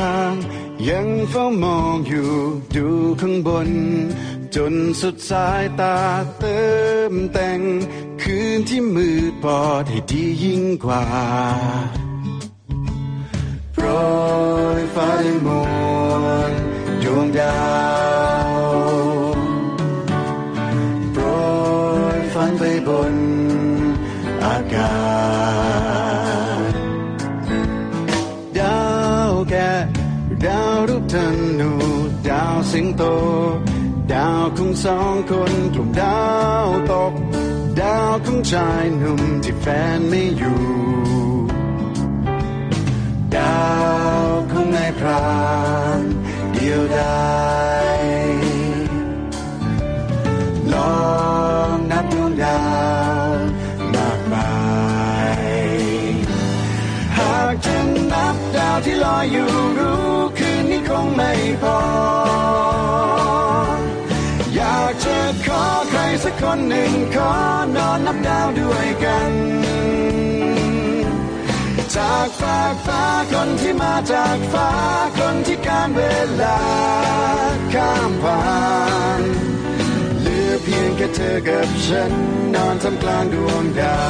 ห่าง ยังเฝ้ามองอยู่ดูข้างบน จนสุดสายตาเติมแต่ง คืนที่มืดบอดให้ดียิ่งกว่าโปรยฟ้าได้มวลดวงดาวโปรยฝันไปบนอากาศ ดาวรูปธนูดาวสิงโต ดาวของสองคนกลุ่มดาวตก ดาวของชายหนุ่มที่แฟนไม่อยู่ ดาวของนายพรานเดียวดายลองนับดวงดาวมากมายหากจะนับดาวที่ลอยอยู่รู้ งไม่พอ อยากจะขอใครสักคนหนึ่งขอนอนนับดาวด้วยกัน จากฝากฟ้าคนที่มาจากฟ้าคนที่การเวลาข้ามผ่านเหลือเพียงแค่เธอกับฉันนอนทำกลางดวงดาว